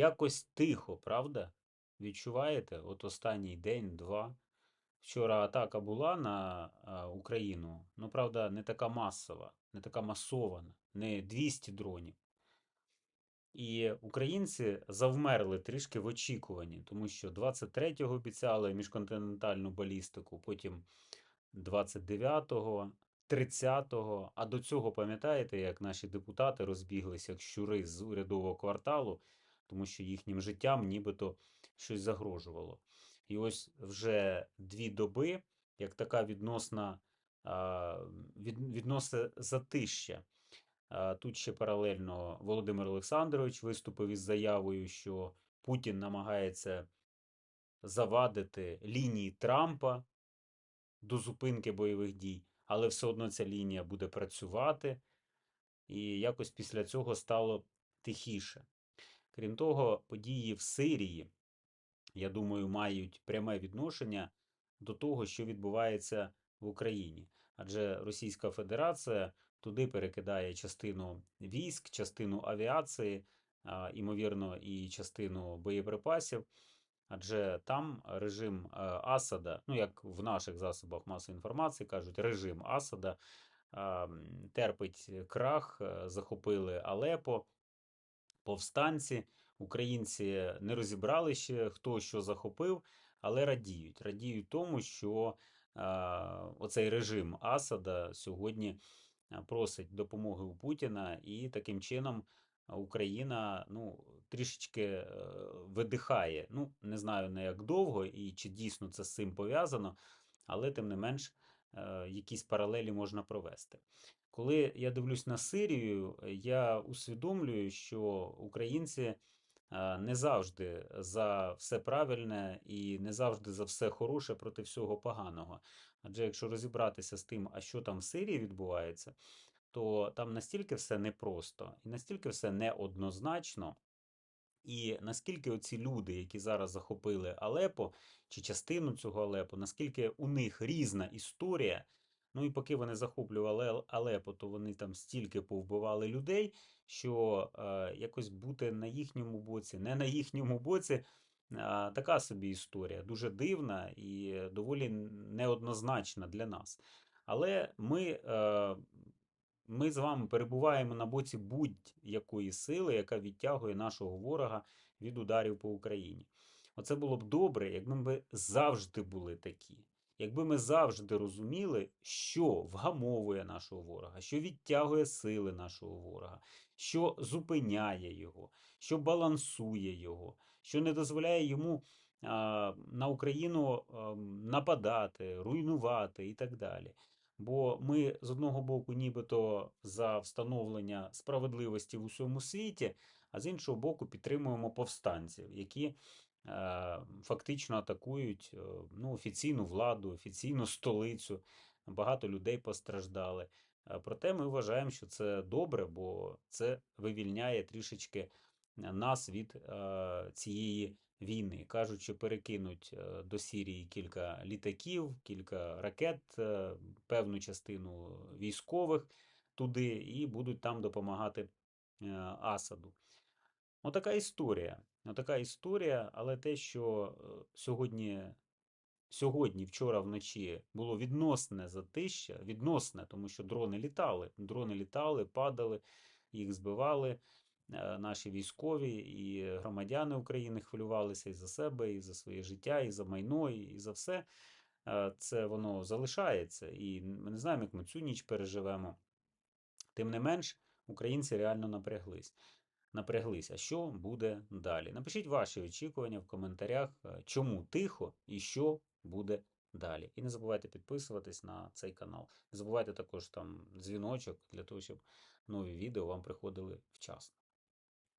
якось тихо, правда? Відчуваєте? От останній день, два. Вчора атака була на Україну, ну правда, не така масова, не така масована, не 200 дронів. І українці завмерли трішки в очікуванні, тому що 23-го обіцяли міжконтинентальну балістику, потім 29-го, 30-го. А до цього пам'ятаєте, як наші депутати розбіглися як щури з урядового кварталу, тому що їхнім життям нібито щось загрожувало. І ось вже дві доби, як така відносна а, від, відносне затища. Тут ще паралельно Володимир Олександрович виступив із заявою, що Путін намагається завадити лінії Трампа до зупинки бойових дій, але все одно ця лінія буде працювати, і якось після цього стало тихіше. Крім того, події в Сирії, я думаю, мають пряме відношення до того, що відбувається в Україні. Адже Російська Федерація туди перекидає частину військ, частину авіації, імовірно, і частину боєприпасів. Адже там режим е, Асада, ну як в наших засобах масової інформації кажуть, режим Асада терпить крах, е, захопили Алепо, повстанці. Українці не розібрали ще, хто що захопив, але радіють. Радіють тому, що а, оцей режим Асада сьогодні просить допомоги у Путіна, і таким чином Україна ну, трішечки е, видихає. Ну, не знаю на як довго і чи дійсно це з цим пов'язано, але тим не менш е, якісь паралелі можна провести. Коли я дивлюсь на Сирію, я усвідомлюю, що українці е, не завжди за все правильне і не завжди за все хороше проти всього поганого. Адже якщо розібратися з тим, а що там в Сирії відбувається, то там настільки все непросто і настільки все неоднозначно. І наскільки оці люди, які зараз захопили Алепо чи частину цього Алепо, наскільки у них різна історія. Ну і поки вони захоплювали Алепо, то вони там стільки повбивали людей, що е, якось бути на їхньому боці, не на їхньому боці, а, така собі історія, дуже дивна і доволі неоднозначна для нас. Але ми, е, ми з вами перебуваємо на боці будь-якої сили, яка відтягує нашого ворога від ударів по Україні. Оце було б добре, якби ми завжди були такі. Якби ми завжди розуміли, що вгамовує нашого ворога, що відтягує сили нашого ворога, що зупиняє його, що балансує його, що не дозволяє йому а, на Україну а, нападати, руйнувати і так далі. Бо ми з одного боку, нібито за встановлення справедливості в усьому світі, а з іншого боку, підтримуємо повстанців, які е, фактично атакують е, ну, офіційну владу, офіційну столицю. Багато людей постраждали. Е, Проте ми вважаємо, що це добре, бо це вивільняє трішечки нас від е, цієї війни. Кажуть, що перекинуть е, до Сірії кілька літаків, кілька ракет, е, певну частину військових туди і будуть там допомагати е, Асаду. Отака історія. Отака історія, але те, що е, сьогодні, сьогодні, вчора вночі було відносне затища, відносне, тому що дрони літали. Дрони літали, падали, їх збивали. Е, Наші військові і громадяни України хвилювалися і за себе, і за своє життя, і за майно, і за все. Е, Це воно залишається. І ми не знаємо, як ми цю ніч переживемо. Тим не менш, українці реально напряглись. Напряглися. Що буде далі? Напишіть ваші очікування в коментарях, е, чому тихо і що буде далі. І не забувайте підписуватись на цей канал. Не забувайте також там дзвіночок для того, щоб нові відео вам приходили вчасно.